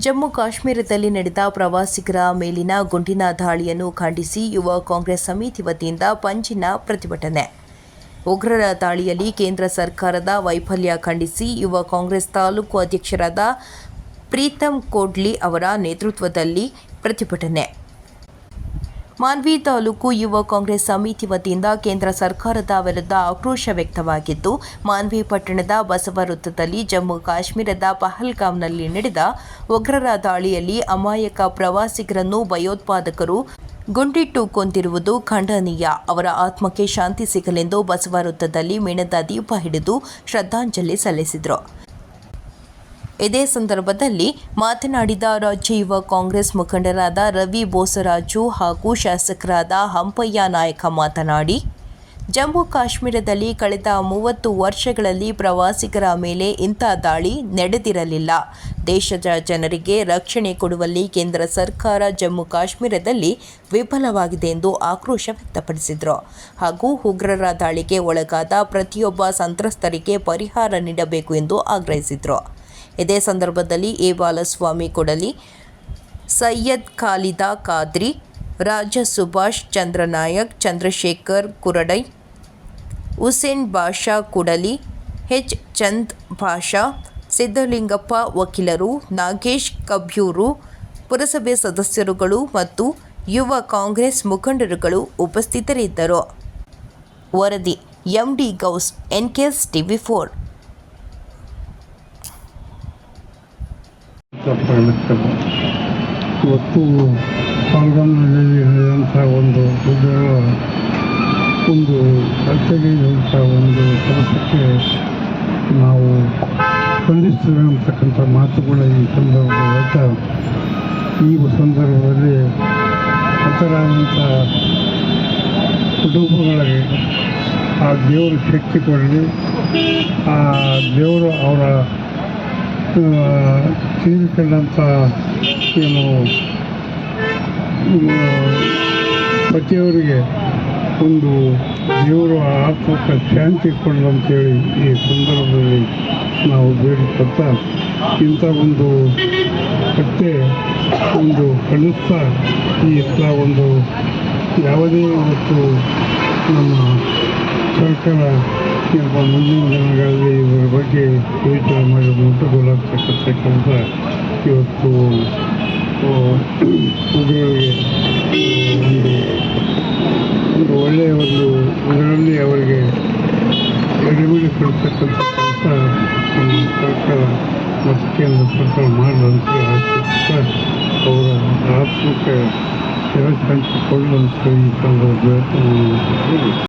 ಜಮ್ಮು ಕಾಶ್ಮೀರದಲ್ಲಿ ನಡೆದ ಪ್ರವಾಸಿಗರ ಮೇಲಿನ ಗುಂಡಿನ ದಾಳಿಯನ್ನು ಖಂಡಿಸಿ ಯುವ ಕಾಂಗ್ರೆಸ್ ಸಮಿತಿ ವತಿಯಿಂದ ಪಂಜಿನ ಪ್ರತಿಭಟನೆ. ಉಗ್ರರ ದಾಳಿಯಲ್ಲಿ ಕೇಂದ್ರ ಸರ್ಕಾರದ ವೈಫಲ್ಯ ಖಂಡಿಸಿ ಯುವ ಕಾಂಗ್ರೆಸ್ ತಾಲೂಕು ಅಧ್ಯಕ್ಷರಾದ ಪ್ರೀತಂ ಕೋಡ್ಲಿ ಅವರ ನೇತೃತ್ವದಲ್ಲಿ ಪ್ರತಿಭಟನೆ. ಮಾನ್ವಿ ತಾಲೂಕು ಯುವ ಕಾಂಗ್ರೆಸ್ ಸಮಿತಿ ವತಿಯಿಂದ ಕೇಂದ್ರ ಸರ್ಕಾರದ ವಿರುದ್ಧ ಆಕ್ರೋಶ ವ್ಯಕ್ತವಾಗಿದ್ದು, ಮಾನ್ವಿ ಪಟ್ಟಣದ ಬಸವ ವೃತ್ತದಲ್ಲಿ ಜಮ್ಮು ಕಾಶ್ಮೀರದ ಪಹಲ್ಗಾಮ್ನಲ್ಲಿ ನಡೆದ ಉಗ್ರರ ದಾಳಿಯಲ್ಲಿ ಅಮಾಯಕ ಪ್ರವಾಸಿಗರನ್ನು ಭಯೋತ್ಪಾದಕರು ಗುಂಡಿಟ್ಟು ಕೊಂದಿರುವುದು ಖಂಡನೀಯ. ಅವರ ಆತ್ಮಕ್ಕೆ ಶಾಂತಿ ಸಿಗಲೆಂದು ಬಸವ ವೃತ್ತದಲ್ಲಿ ಮೇಣದ ದೀಪ ಹಿಡಿದು ಶ್ರದ್ಧಾಂಜಲಿ ಸಲ್ಲಿಸಿದರು. ಇದೇ ಸಂದರ್ಭದಲ್ಲಿ ಮಾತನಾಡಿದ ರಾಜ್ಯ ಯುವ ಕಾಂಗ್ರೆಸ್ ಮುಖಂಡರಾದ ರವಿ ಬೋಸರಾಜು ಹಾಗೂ ಶಾಸಕರಾದ ಹಂಪಯ್ಯ ನಾಯಕ ಮಾತನಾಡಿ, ಜಮ್ಮು ಕಾಶ್ಮೀರದಲ್ಲಿ ಕಳೆದ ಮೂವತ್ತು ವರ್ಷಗಳಲ್ಲಿ ಪ್ರವಾಸಿಗರ ಮೇಲೆ ಇಂಥ ದಾಳಿ ನಡೆದಿರಲಿಲ್ಲ. ದೇಶದ ಜನರಿಗೆ ರಕ್ಷಣೆ ಕೊಡುವಲ್ಲಿ ಕೇಂದ್ರ ಸರ್ಕಾರ ಜಮ್ಮು ಕಾಶ್ಮೀರದಲ್ಲಿ ವಿಫಲವಾಗಿದೆ ಎಂದು ಆಕ್ರೋಶ ವ್ಯಕ್ತಪಡಿಸಿದರು. ಹಾಗೂ ಉಗ್ರರ ದಾಳಿಗೆ ಒಳಗಾದ ಪ್ರತಿಯೊಬ್ಬ ಸಂತ್ರಸ್ತರಿಗೆ ಪರಿಹಾರ ನೀಡಬೇಕು ಎಂದು ಆಗ್ರಹಿಸಿದರು. ಇದೇ ಸಂದರ್ಭದಲ್ಲಿ ಎ ಬಾಲಸ್ವಾಮಿ ಕೊಡಲಿ, ಸೈಯದ್ ಖಾಲಿದಾ ಖಾದ್ರಿ ರಾಜ ಸುಭಾಷ್ ಚಂದ್ರನಾಯಕ್ ಚಂದ್ರಶೇಖರ್ ಕುರಡೈ, ಹುಸೇನ್ ಬಾಷಾ ಕುಡಲಿ, ಎಚ್. ಚಂದ್ ಭಾಷಾ ಸಿದ್ದಲಿಂಗಪ್ಪ ವಕೀಲರು, ನಾಗೇಶ್ ಕಬ್ಯೂರು, ಪುರಸಭೆ ಸದಸ್ಯರುಗಳು ಮತ್ತು ಯುವ ಕಾಂಗ್ರೆಸ್ ಮುಖಂಡರುಗಳು ಉಪಸ್ಥಿತರಿದ್ದರು. ವರದಿ ಎಂಡಿ ಗೌಸ್, ಎನ್ ಕೇಸ್ ಟಿ ಟಿವಿ ಫೋರ್. ತಪ್ಪಾಗುತ್ತದೆ ಇವತ್ತು ಸಂಗಮದಲ್ಲಿ ನಡೆದಂಥ ಒಂದು ಉದ್ಯೋಗ ಒಂದು ಹತ್ಯೆಗೈದಂಥ ಒಂದು ಕೆಲಸಕ್ಕೆ ನಾವು ಸ್ಪಂದಿಸ್ತೇವೆ ಅಂತಕ್ಕಂಥ ಮಾತುಗಳ ಈ ಸಂದರ್ಭದ ಈ ಸಂದರ್ಭದಲ್ಲಿ ಹತರಾದಂಥ ಕುಟುಂಬಗಳಿಗೆ, ಆ ದೇವರು ಶಕ್ತಿ ಕೊಡಲಿ ಆ ದೇವರು ಅವರ ತೀರಿಕೊಂಡಂಥ ಏನು ಪತಿಯವರಿಗೆ ಒಂದು ದೇವರು ಆತ್ಮಕ್ಕೆ ಶಾಂತಿ ಕೊಡಲು ಅಂತೇಳಿ ಈ ಸಂದರ್ಭದಲ್ಲಿ ನಾವು ಬೇಡಿಕೊಳ್ತಾ ಇಂಥ ಒಂದು ಕತ್ತೆ ಒಂದು ಕಳಿಸ್ತಾ ಈ ಇಂಥ ಒಂದು ಯಾವುದೇ ಇವತ್ತು ನಮ್ಮ ಸರ್ಕಾರ ಸ್ವಲ್ಪ ಮುಂದಿನ ದಿನಗಳಲ್ಲಿ ಇದರ ಬಗ್ಗೆ ಯೋಚನೆ ಮಾಡಿ ಮುಟ್ಟುಗೊಳ್ಳತಕ್ಕಂಥ ಕೆಲಸ ಇವತ್ತು ಉಗ್ರರಿಗೆ ಒಂದು ಒಳ್ಳೆಯ ಒಂದು ಇದರಲ್ಲಿ ಅವರಿಗೆ ಎಡೆಬಿಡಿ ಕೊಡ್ತಕ್ಕಂಥ ಕೆಲಸ ನಮ್ಮ ಸರ್ಕಾರ ಮತ್ತು ಕೇಂದ್ರ ಸರ್ಕಾರ ಮಾಡಲಂತ ಅವರ ಆತ್ಮಕ್ಕೆ ಕೆಲಸ ಹಂಚಿಕೊಳ್ಳುವಂಥ ಈ ಸಂದರ್ಭ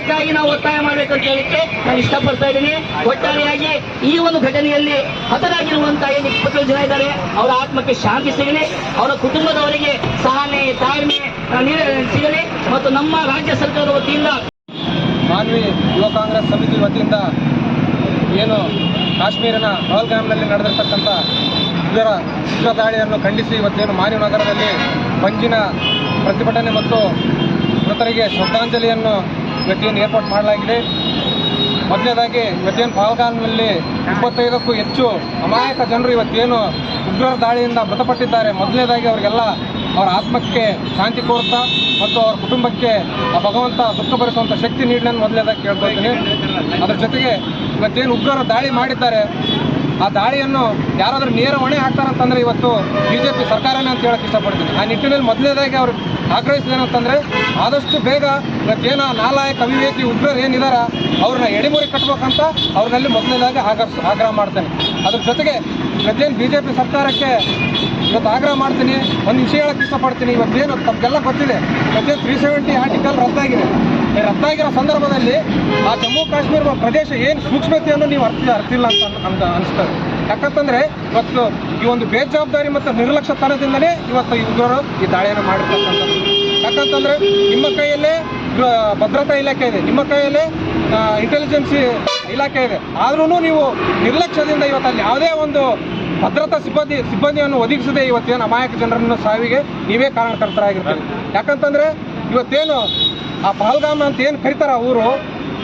ಅದಕ್ಕಾಗಿ ನಾವು ಒತ್ತಾಯ ಅಂತ ಹೇಳಿಕ್ಕೆ ನಾನು ಇಷ್ಟಪಡ್ತಾ ಇದ್ದೀನಿ. ಒಟ್ಟಾರೆಯಾಗಿ ಈ ಒಂದು ಘಟನೆಯಲ್ಲಿ ಹತರಾಗಿರುವಂತಹ ಏನು ಇಪ್ಪತ್ತೇಳು ಜನ ಇದ್ದಾರೆ. ಅವರ ಆತ್ಮಕ್ಕೆ ಶಾಂತಿ ಸಿಗಲಿ, ಅವರ ಕುಟುಂಬದವರಿಗೆ ಸಹನೆ, ತಾಳ್ಮೆ ಸಿಗಲಿ ಮತ್ತು ನಮ್ಮ ರಾಜ್ಯ ಸರ್ಕಾರದ ವತಿಯಿಂದ ಮಾನ್ವಿ ಯುವ ಕಾಂಗ್ರೆಸ್ ಸಮಿತಿ ವತಿಯಿಂದ ಏನು ಕಾಶ್ಮೀರನ ಪಹಲ್ಗಾಮ್ನಲ್ಲಿ ನಡೆದಿರ್ತಕ್ಕಂಥ ಇದರ ಉಗ್ರ ದಾಳಿಯನ್ನು ಖಂಡಿಸಿ ಇವತ್ತೇನು ಮಾನವ ನಗರದಲ್ಲಿ ಪಂಜಿನ ಪ್ರತಿಭಟನೆ ಮತ್ತು ಮೃತರಿಗೆ ಶ್ರದ್ಧಾಂಜಲಿಯನ್ನು ಇವತ್ತೇನು ಏರ್ಪಾಟ್ ಮಾಡಲಾಗಿದೆ. ಮೊದಲನೇದಾಗಿ ಇವತ್ತೇನು ಫಾಲ್ಕಾನ್ನಲ್ಲಿ ಇಪ್ಪತ್ತೈದಕ್ಕೂ ಹೆಚ್ಚು ಅಮಾಯಕ ಜನರು ಇವತ್ತೇನು ಉಗ್ರರ ದಾಳಿಯಿಂದ ಮೃತಪಟ್ಟಿದ್ದಾರೆ. ಮೊದಲನೇದಾಗಿ ಅವರಿಗೆಲ್ಲ ಅವರ ಆತ್ಮಕ್ಕೆ ಶಾಂತಿ ಕೋರುತ್ತಾ ಮತ್ತು ಅವರ ಕುಟುಂಬಕ್ಕೆ ಆ ಭಗವಂತ ದುಃಖ ಭರಿಸುವಂಥ ಶಕ್ತಿ ನೀಡಲಿ ಮೊದಲನೇದಾಗಿ ಕೇಳ್ಕೊಳ್ತೀನಿ ಅದರ ಜೊತೆಗೆ ಇವತ್ತೇನು ಉಗ್ರರು ದಾಳಿ ಮಾಡಿದ್ದಾರೆ. ಆ ದಾಳಿಯನ್ನು ಯಾರಾದರೂ ನೇರ ಹೊಣೆ ಹಾಕ್ತಾರಂತಂದ್ರೆ ಇವತ್ತು ಬಿ ಜೆ ಪಿ ಸರ್ಕಾರನೇ ಅಂತ ಹೇಳಕ್ಕೆ ಇಷ್ಟಪಡ್ತೀನಿ. ಆ ನಿಟ್ಟಿನಲ್ಲಿ ಮೊದಲನೇದಾಗಿ ಅವ್ರು ಆಗ್ರಹಿಸಿದೇನಂತಂದ್ರೆ ಆದಷ್ಟು ಬೇಗ ಇವತ್ತೇನ ನಾಲಾಯಕ ಅವಿವೇಕಿ ಉಗ್ರರು ಏನಿದಾರ ಅವ್ರನ್ನ ಎಡೆಮುರಿ ಕಟ್ಟಬೇಕಂತ ಅವ್ರನ್ನಲ್ಲಿ ಮೊದಲನೇದಾಗಿ ಆಗ್ರಹ ಆಗ್ರಹ ಮಾಡ್ತೇನೆ. ಅದ್ರ ಜೊತೆಗೆ ಇವತ್ತೇನು ಬಿ ಜೆ ಪಿ ಸರ್ಕಾರಕ್ಕೆ ಇವತ್ತು ಆಗ್ರಹ ಮಾಡ್ತೀನಿ, ಒಂದು ವಿಷಯ ಹೇಳಕ್ಕೆ ಇಷ್ಟಪಡ್ತೀನಿ, ಇವತ್ತೇನು ತಮಗೆಲ್ಲ ಗೊತ್ತಿದೆ, ಇವತ್ತೇನು ತ್ರೀ ಸೆವೆಂಟಿ ಆರ್ಟಿಕಲ್ ರದ್ದಾಗಿದೆ. ಈ ರದ್ದಾಗಿರೋ ಸಂದರ್ಭದಲ್ಲಿ ಆ ಜಮ್ಮು ಕಾಶ್ಮೀರ ಪ್ರದೇಶ ಏನು ಸೂಕ್ಷ್ಮತೆಯನ್ನು ನೀವು ಅರ್ಥ ಅರ್ತಿಲ್ಲ ಅಂತ ನಮ್ಗೆ ಅನಿಸ್ತದೆ. ಯಾಕಂತಂದ್ರೆ ಇವತ್ತು ಈ ಒಂದು ಬೇಜವಾಬ್ದಾರಿ ಮತ್ತು ನಿರ್ಲಕ್ಷ್ಯತನದಿಂದಲೇ ಇವತ್ತು ಉಗ್ರರು ಈ ದಾಳಿಯನ್ನು ಮಾಡಿರ್ತಕ್ಕಂಥದ್ದು. ಯಾಕಂತಂದ್ರೆ ನಿಮ್ಮ ಕೈಯಲ್ಲೇ ಭದ್ರತಾ ಇಲಾಖೆ ಇದೆ. ನಿಮ್ಮ ಕೈಯಲ್ಲೇ ಇಂಟೆಲಿಜೆನ್ಸಿ ಇಲಾಖೆ ಇದೆ. ಆದ್ರೂ ನೀವು ನಿರ್ಲಕ್ಷ್ಯದಿಂದ ಇವತ್ತು ಅಲ್ಲಿ ಯಾವುದೇ ಒಂದು ಭದ್ರತಾ ಸಿಬ್ಬಂದಿ, ಸಿಬ್ಬಂದಿಯನ್ನು ಒದಗಿಸದೆ ಇವತ್ತೇನು ಅಮಾಯಕ ಜನರನ್ನು ಸಾವಿಗೆ ನೀವೇ ಕಾರಣಕರ್ತರಾಗಿರ್ತೀರಿ. ಯಾಕಂತಂದ್ರೆ ಇವತ್ತೇನು ಆ ಪಹಲ್ಗಾಮ್ ಅಂತ ಏನು ಕರೀತಾರ ಊರು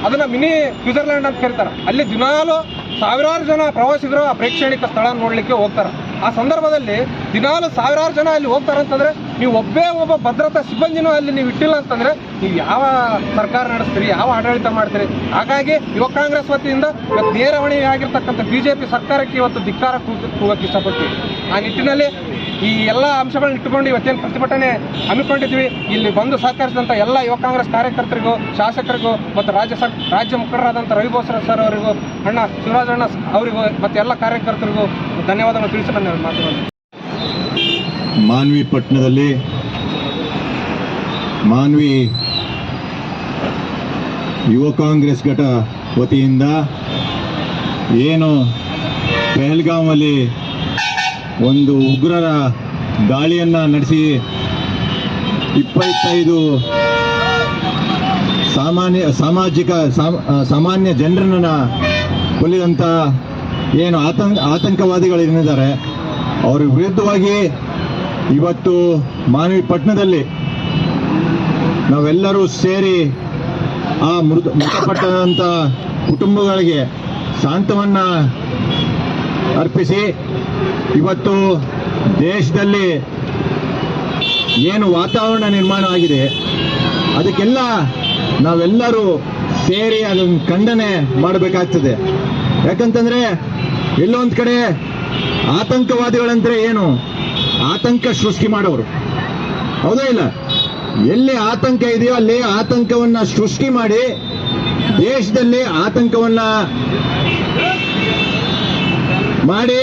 ಅದನ್ನ ಮಿನಿ ಸ್ವಿಟ್ಜರ್ಲ್ಯಾಂಡ್ ಅಂತ ಕರೀತಾರೆ. ಅಲ್ಲಿ ದಿನಾಲು ಸಾವಿರಾರು ಜನ ಪ್ರವಾಸಿಗರು ಆ ಪ್ರೇಕ್ಷಣಿಕ ಸ್ಥಳ ನೋಡಲಿಕ್ಕೆ ಹೋಗ್ತಾರೆ. ಆ ಸಂದರ್ಭದಲ್ಲಿ ದಿನಾಲು ಸಾವಿರಾರು ಜನ ಅಲ್ಲಿ ಹೋಗ್ತಾರೆ ಅಂತಂದ್ರೆ ನೀವು ಒಬ್ಬೇ ಒಬ್ಬ ಭದ್ರತಾ ಸಿಬ್ಬಂದಿನೂ ಅಲ್ಲಿ ನೀವು ಇಟ್ಟಿಲ್ಲ ಅಂತಂದ್ರೆ ನೀವು ಯಾವ ಸರ್ಕಾರ ನಡೆಸ್ತೀರಿ, ಯಾವ ಆಡಳಿತ ಮಾಡ್ತೀರಿ? ಹಾಗಾಗಿ ಯುವ ಕಾಂಗ್ರೆಸ್ ವತಿಯಿಂದ ಇವತ್ತು ನೇರವಣಿ ಆಗಿರ್ತಕ್ಕಂಥ ಬಿಜೆಪಿ ಸರ್ಕಾರಕ್ಕೆ ಇವತ್ತು ಧಿಕ್ಕಾರ ಕೂಗ್- ಕೂಗಕ್ಕೆ ಇಷ್ಟಪಡ್ತೀವಿ. ಆ ನಿಟ್ಟಿನಲ್ಲಿ ಈ ಎಲ್ಲ ಅಂಶಗಳನ್ನ ಇಟ್ಟುಕೊಂಡು ಇವತ್ತೇನು ಪ್ರತಿಭಟನೆ ಹಮ್ಮಿಕೊಂಡಿದ್ವಿ, ಇಲ್ಲಿ ಬಂದು ಸಹಕರಿಸಿದಂಥ ಎಲ್ಲ ಯುವ ಕಾಂಗ್ರೆಸ್ ಕಾರ್ಯಕರ್ತರಿಗೂ, ಶಾಸಕರಿಗೂ ಮತ್ತು ರಾಜ್ಯ ಸರ್, ರಾಜ್ಯ ಮುಖಂಡರಾದಂಥ ರವಿ ಸರ್ ಅವರಿಗೂ, ಅಣ್ಣ ಶಿವರಾಜಣ್ಣ ಅವರಿಗೂ ಮತ್ತು ಎಲ್ಲ ಕಾರ್ಯಕರ್ತರಿಗೂ ಧನ್ಯವಾದಗಳು ತಿಳಿಸಿ ನನ್ನ ಮಾತುಗಳು ಮಾನ್ವಿ ಪಟ್ಟಣದಲ್ಲಿ ಮಾನ್ವಿ ಯುವ ಕಾಂಗ್ರೆಸ್ ಘಟ ವತಿಯಿಂದ ಏನು ಪೆಹಲ್ಗಾಮಲ್ಲಿ ಒಂದು ಉಗ್ರರ ದಾಳಿಯನ್ನು ನಡೆಸಿ ಇಪ್ಪತ್ತೈದು ಸಾಮಾನ್ಯ, ಸಾಮಾಜಿಕ, ಸಾಮ್- ಸಾಮಾನ್ಯ ಜನರನ್ನ ಕೊಲ್ಲಿದಂಥ ಏನು ಆತಂಕ ಆತಂಕವಾದಿಗಳು ಏನಿದ್ದಾರೆ ಅವರ ವಿರುದ್ಧವಾಗಿ ಇವತ್ತು ಮಾನವಿ ಪಟ್ಟಣದಲ್ಲಿ ನಾವೆಲ್ಲರೂ ಸೇರಿ ಆ ಮೃತ ಮೃತಪಟ್ಟಂಥ ಕುಟುಂಬಗಳಿಗೆ ಸಾಂತ್ವನ ಅರ್ಪಿಸಿ ಇವತ್ತು ದೇಶದಲ್ಲಿ ಏನು ವಾತಾವರಣ ನಿರ್ಮಾಣ ಆಗಿದೆ, ಅದಕ್ಕೆಲ್ಲ ನಾವೆಲ್ಲರೂ ಸೇರಿ ಅದನ್ನು ಖಂಡನೆ ಮಾಡಬೇಕಾಗ್ತದೆ. ಯಾಕಂತಂದ್ರೆ ಎಲ್ಲೊಂದು ಕಡೆ ಆತಂಕವಾದಿಗಳಂದ್ರೆ ಏನು? ಆತಂಕ ಸೃಷ್ಟಿ ಮಾಡೋರು. ಹೌದಾ ಇಲ್ಲ? ಎಲ್ಲಿ ಆತಂಕ ಇದೆಯೋ ಅಲ್ಲಿ ಆತಂಕವನ್ನ ಸೃಷ್ಟಿ ಮಾಡಿ ದೇಶದಲ್ಲಿ ಆತಂಕವನ್ನ ಮಾಡಿ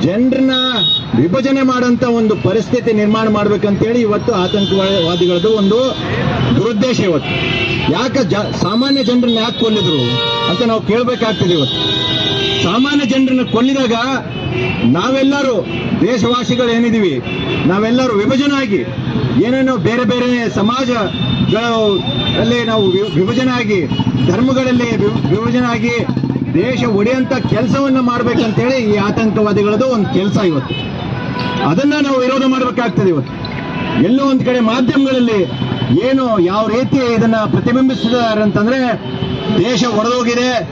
ಜನರನ್ನ ವಿಭಜನೆ ಮಾಡೋಂಥ ಒಂದು ಪರಿಸ್ಥಿತಿ ನಿರ್ಮಾಣ ಮಾಡ್ಬೇಕಂತೇಳಿ ಇವತ್ತು ಆತಂಕವಾದಿಗಳದ್ದು ಒಂದು ದುರುದ್ದೇಶ ಇವತ್ತು. ಯಾಕೆ ಜ, ಸಾಮಾನ್ಯ ಜನರನ್ನ ಯಾಕೆ ಕೊಲ್ಲಿದ್ರು ಅಂತ ನಾವು ಕೇಳಬೇಕಾಗ್ತದೆ ಇವತ್ತು. ಸಾಮಾನ್ಯ ಜನರನ್ನ ಕೊಲ್ಲಿದಾಗ ನಾವೆಲ್ಲರೂ ದೇಶವಾಸಿಗಳು ಏನಿದೀವಿ ನಾವೆಲ್ಲರೂ ವಿಭಜನೆ ಆಗಿ ಏನೇನೋ ಬೇರೆ ಬೇರೆ ಸಮಾಜ ಅಲ್ಲಿ ನಾವು ವಿಭಜನೆ ಆಗಿ ಧರ್ಮಗಳಲ್ಲಿ ವಿಭಜನೆ ಆಗಿ ದೇಶ ಒಡೆಯಂತ ಕೆಲಸವನ್ನ ಮಾಡ್ಬೇಕಂತೇಳಿ ಈ ಆತಂಕವಾದಿಗಳದ್ದು ಒಂದು ಕೆಲಸ ಇವತ್ತು. ಅದನ್ನ ನಾವು ವಿರೋಧ ಮಾಡಬೇಕಾಗ್ತದೆ ಇವತ್ತು. ಎಲ್ಲೋ ಒಂದ್ ಕಡೆ ಮಾಧ್ಯಮಗಳಲ್ಲಿ ಏನು ಯಾವ ರೀತಿ ಇದನ್ನ ಪ್ರತಿಬಿಂಬಿಸಿದ್ದಾರೆ ಅಂತಂದ್ರೆ, ದೇಶ ಒಡೆದೋಗಿದೆ,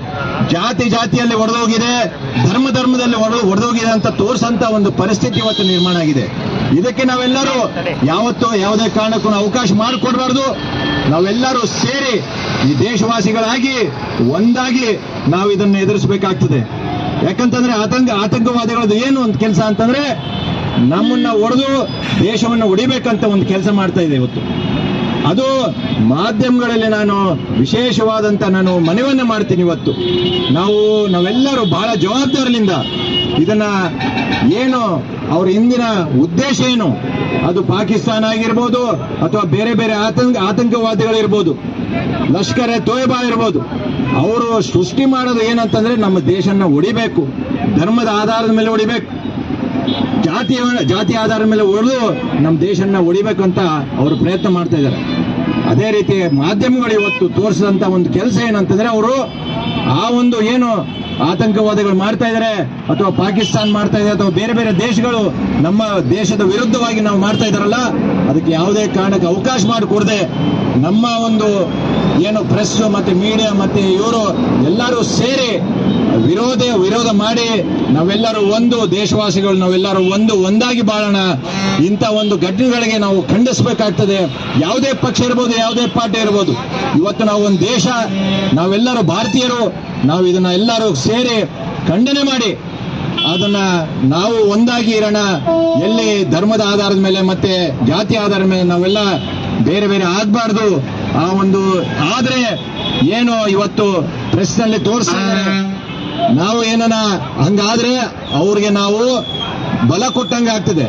ಜಾತಿ ಜಾತಿಯಲ್ಲಿ ಒಡೆದೋಗಿದೆ, ಧರ್ಮ ಧರ್ಮದಲ್ಲಿ ಒಡೆದು ಒಡೆದೋಗಿದೆ ಅಂತ ತೋರಿಸಂತ ಒಂದು ಪರಿಸ್ಥಿತಿ ಇವತ್ತು ನಿರ್ಮಾಣ ಆಗಿದೆ. ಇದಕ್ಕೆ ನಾವೆಲ್ಲರೂ ಯಾವತ್ತೂ ಯಾವುದೇ ಕಾರಣಕ್ಕೂ ಅವಕಾಶ ಮಾಡಿಕೊಡ್ಬಾರ್ದು. ನಾವೆಲ್ಲರೂ ಸೇರಿ ಈ ದೇಶವಾಸಿಗಳಾಗಿ, ಒಂದಾಗಿ ನಾವು ಇದನ್ನು ಎದುರಿಸಬೇಕಾಗ್ತದೆ. ಯಾಕಂತಂದ್ರೆ ಆತಂಕ, ಆತಂಕವಾದಿಗಳದ್ದು ಏನು ಒಂದು ಕೆಲಸ ಅಂತಂದ್ರೆ ನಮ್ಮನ್ನ ಒಡೆದು ದೇಶವನ್ನ ಒಡಿಬೇಕಂತ ಒಂದು ಕೆಲಸ ಮಾಡ್ತಾ ಇದೆ ಇವತ್ತು. ಅದು ಮಾಧ್ಯಮಗಳಲ್ಲಿ ನಾನು ವಿಶೇಷವಾದಂತ ನಾನು ಮನವನ್ನ ಮಾಡ್ತೀನಿ ಇವತ್ತು. ನಾವು, ನಾವೆಲ್ಲರೂ ಬಹಳ ಜವಾಬ್ದಾರಿಯಿಂದ ಇದನ್ನ ಏನು ಅವ್ರ ಹಿಂದಿನ ಉದ್ದೇಶ ಏನು? ಅದು ಪಾಕಿಸ್ತಾನ ಆಗಿರ್ಬೋದು ಅಥವಾ ಬೇರೆ ಬೇರೆ ಆತಂಕ, ಆತಂಕವಾದಿಗಳಿರ್ಬೋದು. ಲಷ್ಕರ್ ಎ ತೋಯ್ಬಾ ಇರ್ಬೋದು. ಅವರು ಸೃಷ್ಟಿ ಮಾಡೋದು ಏನಂತಂದ್ರೆ ನಮ್ಮ ದೇಶನ ಹೊಡಿಬೇಕು ಧರ್ಮದ ಆಧಾರದ ಮೇಲೆ ಹೊಡಿಬೇಕು ಜಾತಿಯ, ಜಾತಿ ಆಧಾರದ ಮೇಲೆ ಹೊಡೆದು ನಮ್ಮ ದೇಶನ ಹೊಡಿಬೇಕಂತ ಅವರು ಪ್ರಯತ್ನ ಮಾಡ್ತಾ ಇದ್ದಾರೆ. ಅದೇ ರೀತಿ ಮಾಧ್ಯಮಗಳು ಇವತ್ತು ತೋರಿಸಿದಂತ ಒಂದು ಕೆಲಸ ಏನಂತಂದ್ರೆ ಅವರು ಆ ಒಂದು ಏನು ಆತಂಕವಾದಿಗಳು ಮಾಡ್ತಾ ಇದ್ದಾರೆ ಅಥವಾ ಪಾಕಿಸ್ತಾನ ಮಾಡ್ತಾ ಇದೆ ಅಥವಾ ಬೇರೆ ಬೇರೆ ದೇಶಗಳು ನಮ್ಮ ದೇಶದ ವಿರುದ್ಧವಾಗಿ ನಾವು ಮಾಡ್ತಾ ಇದಾರಲ್ಲ, ಅದಕ್ಕೆ ಯಾವುದೇ ಕಾರಣಕ್ಕೆ ಅವಕಾಶ ಮಾಡಿಕೊಡದೆ. ನಮ್ಮ ಒಂದು ಏನು ಪ್ರೆಸ್ ಮತ್ತೆ ಮೀಡಿಯಾ ಮತ್ತೆ ಇವರು ಎಲ್ಲರೂ ಸೇರಿ ವಿರೋಧ ವಿರೋಧ ಮಾಡಿ ನಾವೆಲ್ಲರೂ ಒಂದು ದೇಶವಾಸಿಗಳು, ನಾವೆಲ್ಲರೂ ಒಂದು, ಒಂದಾಗಿ ಬಾಳೋಣ. ಇಂಥ ಒಂದು ಘಟನೆಗಳಿಗೆ ನಾವು ಖಂಡಿಸಬೇಕಾಗ್ತದೆ. ಯಾವುದೇ ಪಕ್ಷ ಇರ್ಬೋದು, ಯಾವುದೇ ಪಾರ್ಟಿ ಇರ್ಬೋದು. ಇವತ್ತು ನಾವು ಒಂದು ದೇಶ, ನಾವೆಲ್ಲರೂ ಭಾರತೀಯರು, ನಾವು ಇದನ್ನ ಎಲ್ಲರೂ ಸೇರಿ ಖಂಡನೆ ಮಾಡಿ ಅದನ್ನ ನಾವು ಒಂದಾಗಿ ಇರೋಣ. ಎಲ್ಲಿ ಧರ್ಮದ ಆಧಾರದ ಮೇಲೆ ಮತ್ತೆ ಜಾತಿ ಆಧಾರದ ಮೇಲೆ ನಾವೆಲ್ಲ ಬೇರೆ ಬೇರೆ ಆಗ್ಬಾರ್ದು. ಆ ಒಂದು ಆದ್ರೆ ಏನು ಇವತ್ತು ಪ್ರೆಸ್ನಲ್ಲಿ ತೋರಿಸ್ತಾ ಇದ್ದಾರೆ. ನಾವು ಏನನ ಹಂಗಾದ್ರೆ ಅವ್ರಿಗೆ ನಾವು ಬಲ ಕೊಟ್ಟಂಗೆ ಆಗ್ತದೆ